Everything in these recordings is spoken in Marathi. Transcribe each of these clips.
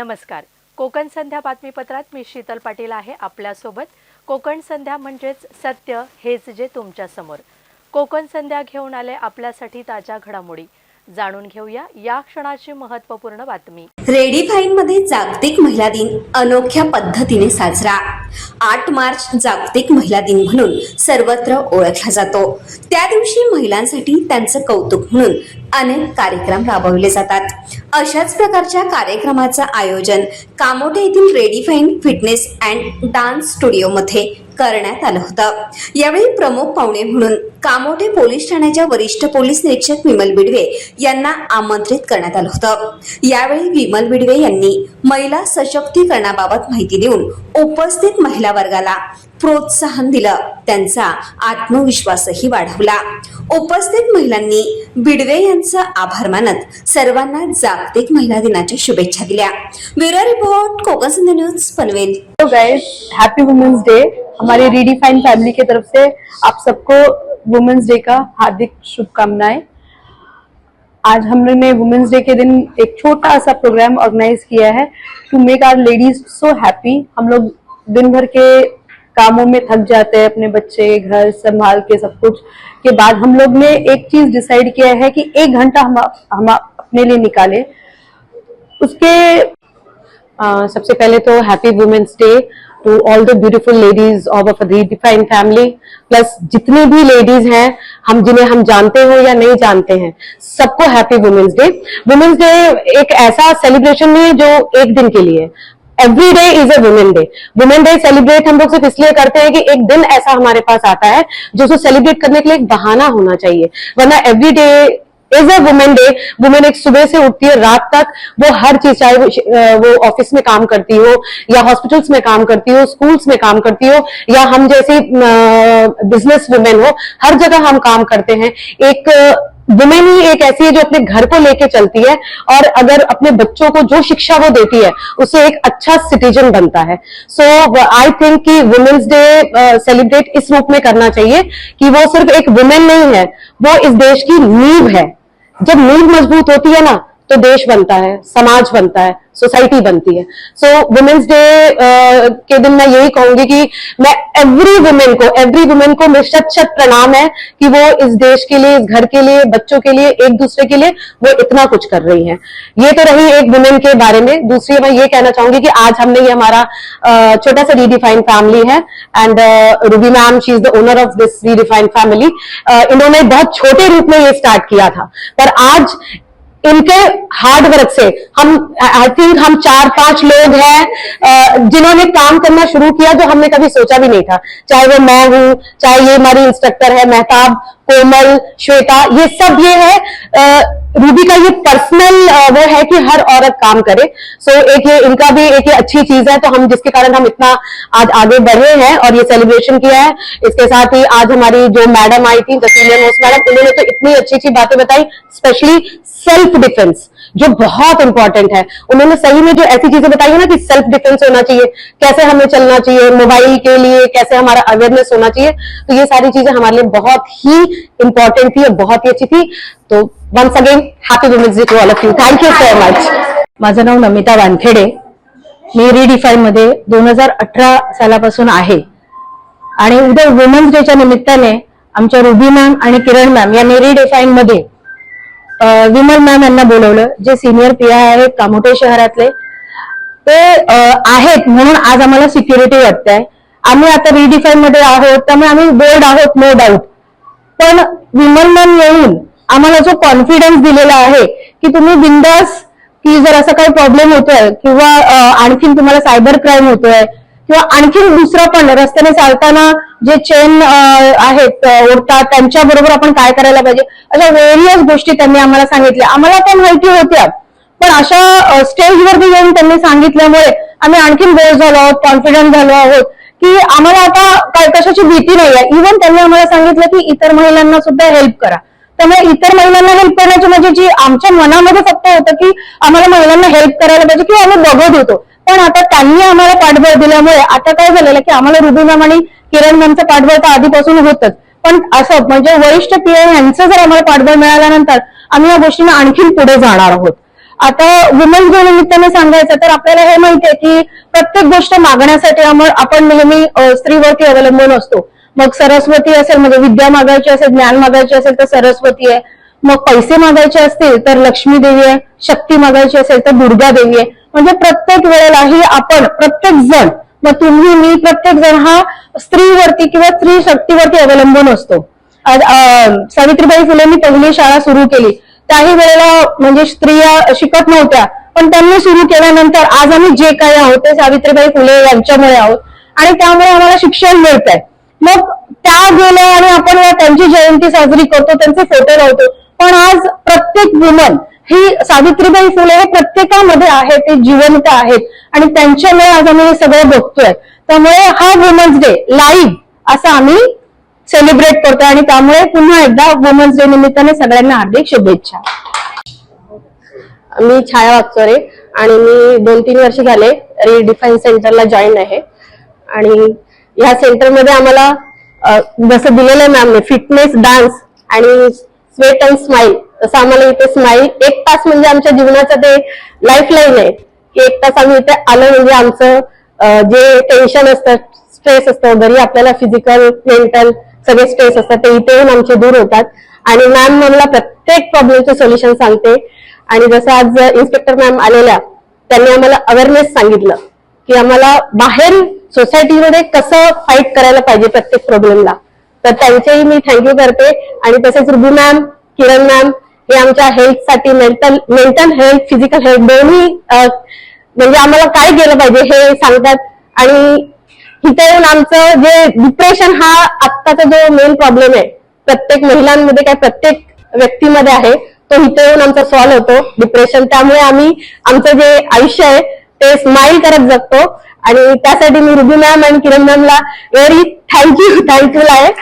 नमस्कार. कोकण संध्या बातमीपत्रात मी शीतल पाटील आहे आपल्यासोबत. कोकण संध्या म्हणजेच सत्य हेच जे तुमच्यासमोर. कोकण संध्या घेऊन आले आपल्यासाठी ताज्या घडामोडी. जाणून घेऊया या क्षणाची महत्त्वपूर्ण बातमी. रेडी फाईन मध्ये जागतिक महिला दिन अनोख्या पद्धतीने साजरा. आठ मार्च जागतिक महिला दिन म्हणून सर्वत्र ओळखला जातो. त्या दिवशी महिलांसाठी त्यांचं कौतुक म्हणून अनेक कार्यक्रम राबवले जातात. अशाच प्रकारच्या कार्यक्रमाचं आयोजन कामोठे येथील ready fine fitness and dance स्टुडिओमध्ये करण्यात आलं होतं. यावेळी प्रमुख पाहुणे म्हणून कामोठे पोलीस ठाण्याच्या वरिष्ठ पोलीस निरीक्षक विमल बिडवे यांना आमंत्रित करण्यात आलं होतं. यावेळी विमल बिडवे यांनी महिला सशक्तीकरणाबाबत माहिती देऊन उपस्थित महिला वर्गाला प्रोत्साहन दिलं. त्यांचा आत्मविश्वासही वाढवला. उपस्थित महिलांनी बिडवे यांचा आभार मानत सर्वांना जागतिक महिला दिनाच्या शुभेच्छा दिल्या. Bureau report Konkan news Panvel. Happy women's day हमारी रीडिफाइन फैमिली की तरफ़ से आप सबको वुमेन्स डे का हार्दिक शुभकामनाएँ। आज हमने वुमेन्स डे के दिन एक छोटा सा प्रोग्राम ऑर्गेनाइज किया है to make our ladies so happy हम लोग दिन भर के कामों में थक जाते हैं अपने बच्चे घर संभाल के सब कुछ के बाद हम लोग ने एक चीज़ डिसाइड किया है कि एक घंटा हम हम अपने लिए निकाले। उसके Uh, सबसे पहले तो happy women's day to all the beautiful ladies of a redefined family plus जितनी भी लेडीज़ हैं, हम जिन्हें हम जानते हो या नहीं जानते हैं, सबको happy women's day women's day एक ऐसा सेलिब्रेशन नहीं है जो एक दिन के लिए every day is a women day women day celebrate हम लोग सिर्फ़ इसलिए करते हैं कि एक दिन ऐसा हमारे पास आता है, जो उसको सेलिब्रेट करने के लिए एक बहाना होना चाहिए. Verna every day is a women day women एक सुबह से उठती है, रात तक वो हर चीज़, चाहे वो ऑफ़िस में काम करती हो, या हॉस्पिटल्स में काम करती हो स्कूल्स में काम करती हो, या हम जैसी बिज़नेस वुमेन हो, हर जगह हम काम करते हैं। एक वुमेन ही एक ऐसी है जो अपने घर को लेके चलती है, और अगर अपने बच्चों को जो शिक्षा वो देती है उससे एक अच्छा सिटीजन बनता है। सो आई थिंक कि वुमेन्स डे सेलिब्रेट इस रूप में करना चाहिए, कि वो सिर्फ़ एक वुमेन नहीं है, वो इस देश की नींव है। जब नींव मजबूत होती है ना तो देश बनता है, समाज बनता है, सोसाइटी बनती है। सो वुमेन्स डे के दिन मैं यही कहूँगी कि मैं एवरी वुमेन को एवरी वुमेन को मेरे शत शत प्रणाम है कि वो इस देश के लिए, इस घर के लिए, बच्चों के लिए, एक दूसरे के लिए वो इतना कुछ कर रही हैं। ये तो रही एक वुमेन के बारे में। दूसरी मैं ये कहना चाहूँगी कि आज हमने ये हमारा छोटा सा रीडिफाइंड फैमिली है and Ruby ma'am she is the owner of this redefined family इन्होंने बहुत छोटे रूप में ये स्टार्ट किया था। पर आज इनके हार्ड वर्क से। हम आई थिंक हम चार पाँच लोग हैं जिन्होंने काम करना शुरू किया जो हमने कभी सोचा भी नहीं था। चाहे वो मैं हूँ, चाहे ये हमारी इंस्ट्रक्टर है, मेहताब कोमल, श्वेता, ये सब ये है। रूबी का ये पर्सनल वो है कि हर औरत काम करे। सो एक ये इनका भी एक ये अच्छी चीज़ है तो हम जिसके कारण हम इतना आज आगे बढ़े हैं और ये सेलिब्रेशन किया है। इसके साथ ही आज हमारी जो मैडम आई थी द सीनियर मोस्ट मैडम उन्होंने तो इतनी अच्छी अच्छी बातें बताई स्पेशली सेल्फ डिफेंस जो बहुत इंपॉर्टेंट है। उन्होंने सही में जो ऐसी चीजें बताई है ना कि सेल्फ डिफेंस होना चाहिए कैसे हमें चलना चाहिए मोबाइल के लिए कैसे हमारा अवेयरनेस होना चाहिए तो ये सारी चीजें हमारे लिए बहुत ही इंपॉर्टेंट थी और बहुत ही अच्छी थी। तो once again happy women's day to all of you thank you so much माझं नाव नमिता वानखेडे. मी रिडिफाईन मध्ये दोन हजार अठरा सालापासून आहे. आणि उद्या वुमन्स डेच्या निमित्ताने आमच्या रुबी मॅम आणि किरण मॅम यांनी डिफाईन मध्ये विमल मॅम यांना बोलवलं जे सिनियर पी आय आहेत कामोटे शहरातले. ते आहेत म्हणून आज आम्हाला सिक्युरिटी वाटते आम्ही आता रिडिफाईन मध्ये आहोत त्यामुळे आम्ही बोर्ड आहोत नो डाऊट पण विमल मॅम येऊन आम्हाला जो कॉन्फिडन्स दिलेला आहे की तुम्ही बिंदास की जर असा काही प्रॉब्लेम होतोय किंवा आणखीन तुम्हाला सायबर क्राईम होतोय किंवा आणखीन दुसरं पण रस्त्याने चालताना जे चेन आहेत ओढतात त्यांच्या बरोबर आपण काय करायला पाहिजे? अशा वेरियस गोष्टी त्यांनी आम्हाला सांगितल्या. आम्हाला पण माहिती होत्या. पण अशा स्टेजवरती येऊन त्यांनी सांगितल्यामुळे आम्ही आणखीन बोर झालो आहोत कॉन्फिडंट झालो आहोत की आम्हाला आता काय कशाची भीती नाही आहे इव्हन त्यांनी आम्हाला सांगितलं की इतर महिलांना सुद्धा हेल्प करा. त्यामुळे इतर महिलांना हेल्प करण्याची म्हणजे जी आमच्या मनामध्ये फक्त होतं की आम्हाला महिलांना हेल्प करायला पाहिजे किंवा आम्ही बघत होतो. पण आता त्यांनी आम्हाला पाठबळ दिल्यामुळे आता काय झालेलं की आम्हाला रुबी मॅम आणि किरण मॅमचं पाठबळ तर आधीपासून होतच. पण असं म्हणजे वरिष्ठ पी यांचं जर आम्हाला पाठबळ मिळाल्यानंतर आम्ही या गोष्टींना आणखीन पुढे जाणार आहोत. आता वुमेन्स डे निमित्ताने सांगायचं तर आपल्याला हे माहिती आहे की प्रत्येक गोष्ट मागण्यासाठी आपण नेहमी स्त्रीवरती अवलंबून असतो. मग सरस्वती असेल म्हणजे विद्या मागायची असेल ज्ञान मागायची असेल तर सरस्वती आहे. मग पैसे मागायचे असतील तर लक्ष्मी देवी आहे. शक्ती मागायची असेल तर दुर्गा देवी आहे. म्हणजे प्रत्येक वेळेलाही आपण प्रत्येक जण मग तुम्ही मी प्रत्येक जण हा स्त्रीवरती किंवा स्त्री शक्तीवरती अवलंबून असतो. सावित्रीबाई फुलेंनी पहिली शाळा सुरू केली. त्याही वेळेला म्हणजे स्त्रिया शिकत नव्हत्या पण त्यांनी सुरू केल्यानंतर आज आम्ही जे काही आहोत ते सावित्रीबाई फुले यांच्यामुळे आहोत. आणि त्यामुळे आम्हाला शिक्षण मिळत आहे मग त्या गेल्या आणि आपण त्यांची जयंती साजरी करतो त्यांचे फोटो लावतो. पण आज प्रत्येक वुमन ही सावित्रीबाई फुले हे प्रत्येकामध्ये आहे ते जिवंत आहेत. आणि त्यांच्यामुळे आज आम्ही हे सगळं बघतोय. त्यामुळे हा वुमन्स डे लाईव्ह असं आम्ही सेलिब्रेट करतोय. आणि त्यामुळे पुन्हा एकदा वुमन्स डे निमित्ताने सगळ्यांना हार्दिक शुभेच्छा. मी छाया वागचोरे आणि मी दोन तीन वर्ष झाले रिडिफाईन सेंटरला जॉईन आहे. आणि या सेंटरमध्ये आम्हाला जसं दिलेलं आहे मॅमने फिटनेस डान्स आणि स्वेट अँड स्माईल तसं आम्हाला इथे स्माईल एक तास म्हणजे आमच्या जीवनाचं ते लाईफ लाईन आहे. की एक तास आम्ही इथे आलो म्हणजे आमचं जे टेन्शन असतं स्ट्रेस असतं घरी आपल्याला फिजिकल मेंटल सगळे स्ट्रेस असतात ते इथे येऊन आमचे दूर होतात. आणि मॅम मला प्रत्येक प्रॉब्लेमचं सोल्युशन सांगते. आणि जसं आज इन्स्पेक्टर मॅम आलेल्या त्यांनी आम्हाला अवेअरनेस सांगितलं. की आम्हाला बाहेर सोसायटीमध्ये कसं फाईट करायला पाहिजे प्रत्येक प्रॉब्लेमला तर त्यांचेही मी थँक्यू करते. आणि तसेच रुबी मॅम किरण मॅम हे आमच्या हेल्थसाठी mental mental health physical health दोन्ही म्हणजे आम्हाला काय केलं पाहिजे हे सांगतात. आणि इथे येऊन आमचं जे डिप्रेशन हा आत्ताचा जो मेन प्रॉब्लेम आहे प्रत्येक महिलांमध्ये काय प्रत्येक व्यक्तीमध्ये आहे तो इथे येऊन आमचा सॉल्व्ह होतो डिप्रेशन त्यामुळे आम्ही आमचं जे आयुष्य आहे ते स्माइल करत जगतो. आणि त्यासाठी मी रुबी मॅम आणि Kiran मॅमला very thank you thank you आहे.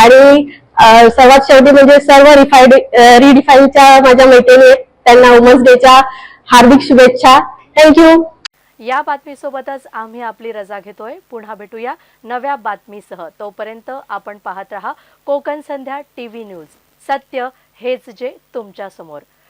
आणि सर्वात शेवटी म्हणजे सर्व रिफाईड रिडिफाईनच्या माझ्या मैत्रिणी त्यांना वुमन्स डेच्या हार्दिक शुभेच्छा. थँक्यू या बातमीसोबतच आम्ही आपली रजा घेतोय. पुन्हा भेटूया नव्या बातमीसह. तोपर्यंत आपण पाहत रहा कोकण संध्या टीव्ही न्यूज. सत्य हेच जे तुमच्यासमोर